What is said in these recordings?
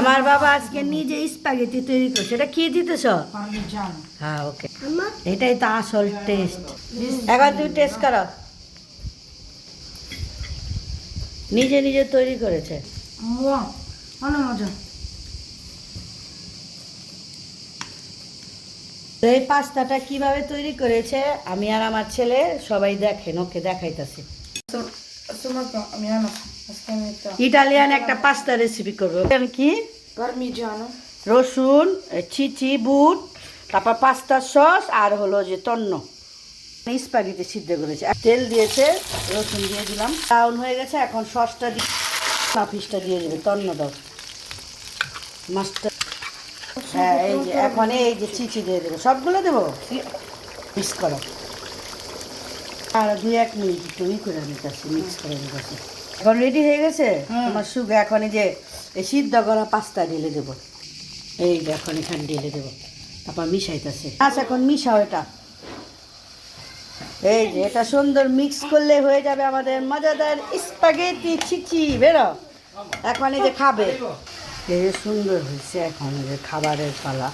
আমার বাবা আজকে নিজে স্প্যাগেটি তৈরি করছে। এটা কি দিতেছ. হ্যাঁ ওকে এটাই তো আসল টেস্ট এখন তুই টেস্ট করো। নিজে নিজে তৈরি করেছে। অনেক মজা। তো এই পাস্তাটা কীভাবে তৈরি করেছে? আমি আর আমার ছেলে সবাই দেখেন ওকে দেখাইতেছি। parmigiano, aspetta. ইটালিয়ান একটা পাস্তা রেসিপি করব। কি? রসুন চিচি বুট তারপর পাস্তার সস আর হলো যে তন্ন। স্পাগেটি সিদ্ধ করেছে। তেল দিয়েছে রসুন দিয়ে দিলাম। ডাউন হয়ে গেছে এখন সসটা দিয়ে পিসটা দিয়ে দেবে তন্ন দাও। মাছটা হ্যাঁ এই যে এখন এই যে চিচি দিয়ে দেবো। সবগুলো দেবো? মিক্স করো। আর দুই এক মিনিট একটু ই করে নিতেছি মিক্স করে নিতেছি। এখন রেডি হয়ে গেছে? তোমার সুগে এখন যে এই সিদ্ধ করা পাস্তা ঢেলে দেবো। এই এখন এখানে ঢেলে দেবো। তারপর মিশাইতেছে। আচ্ছা এখন মিশাও এটা। এই যে এটা সুন্দর মিক্স করলে হয়ে যাবে আমাদের মজাদার স্পাগেটি চিচি বেরো। এখন এই যে খাবে। এই যে সুন্দর হয়েছে এখন যে খাবারের পালা।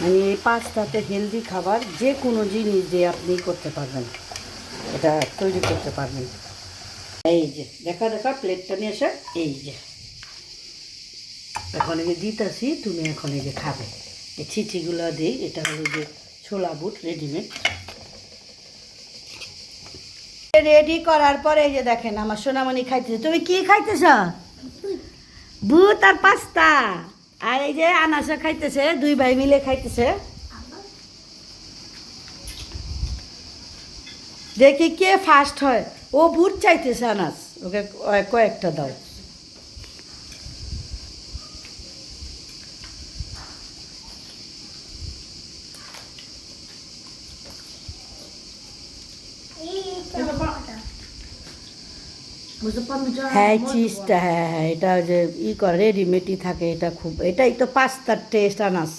মানে এই পাস্তাতে হেলদি খাবার যে কোনো জিনিস দিয়ে আপনি করতে পারবেন। এটা তৈরি করতে পারবেন। এই যে দেখা দেখা প্লেটটা নিয়ে এসে। এই যে। এখন এই যে দিতেছি তুমি এখন এই যে খাবে। এই ছিচিগুলো দিই এটা হলো যে ছোলা বুট রেডিমেড রেডি করার পরে এই যে দেখেন আমার সোনামণি খাইতেছে। তুমি কি খাইতেছ? বুট। আর পাস্তা। আর এই যে আনাসা খাইতেছে দুই ভাই মিলে খাইতেছে। দেখি কে ফার্স্ট হয়। ও বুট চাইতেছে আনাস। ওকে কয়েকটা দাও। হ্যাঁ চিজটা হ্যাঁ হ্যাঁ এটা যে ই করে রেডিমেডই থাকে, এটা খুব, এটাই তো পাস্তার টেস্ট আনাস।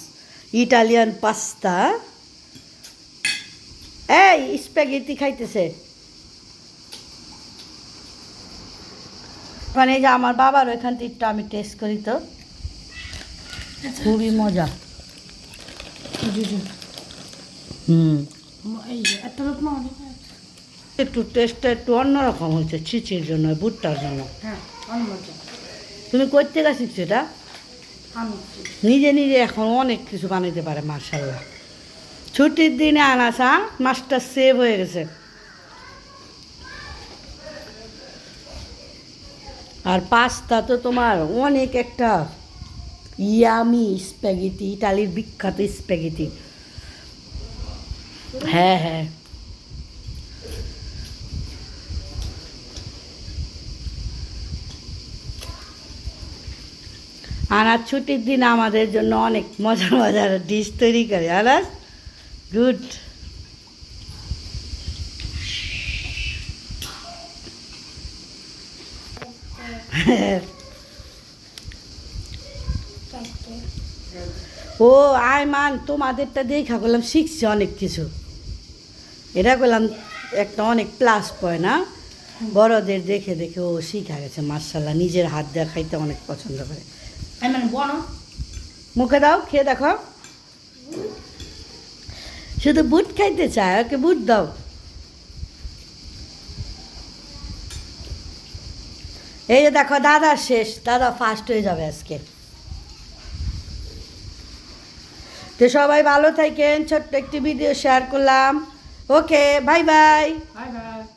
ইটালিয়ান পাস্তা এই স্প্যাগেটি খাইতেছে মানে এই যে আমার বাবার ওইখান থেকে একটু আমি টেস্ট করি তো খুবই মজা. হুম. একটু টেস্টটা একটু অন্যরকম হয়েছে ছিচির জন্য ভুট্টার জন্য mangio. তুমি করতে গেছিস এটা Hanno. নিজে নিজে এখন অনেক কিছু বানাইতে পারে মার্শাল্লাহ ছুটির দিনে আনাসা মাছটা সেভ হয়ে গেছে। আর পাস্তা তো তোমার অনেক একটা ইয়ামি স্প্যাগেটি ইটালির বিখ্যাত স্প্যাগেটি। হ্যাঁ হ্যাঁ। আনার ছুটির দিন আমাদের জন্য অনেক মজার মজার ডিশ তৈরি করে আনাস গুড ও আয় মান তোমাদেরটা দেখা করলাম শিখছি অনেক কিছু। এটা করলাম একটা অনেক প্লাস পয় না বড়দের দেখে দেখে ও শিখা গেছে মার্শাল্লাহ নিজের হাত দেওয়া খাইতে অনেক পছন্দ করে। È মুখে দাও খেয়ে দেখো। শুধু বুট খাইতে চায়, ওকে বুট দাও। এই যে দেখো, দাদা শেষ, দাদা ফার্স্ট হয়ে যাবে আজকে। তো সবাই ভালো থাকেন, ছোট্ট একটি ভিডিও শেয়ার করলাম। Okay bye bye bye bye.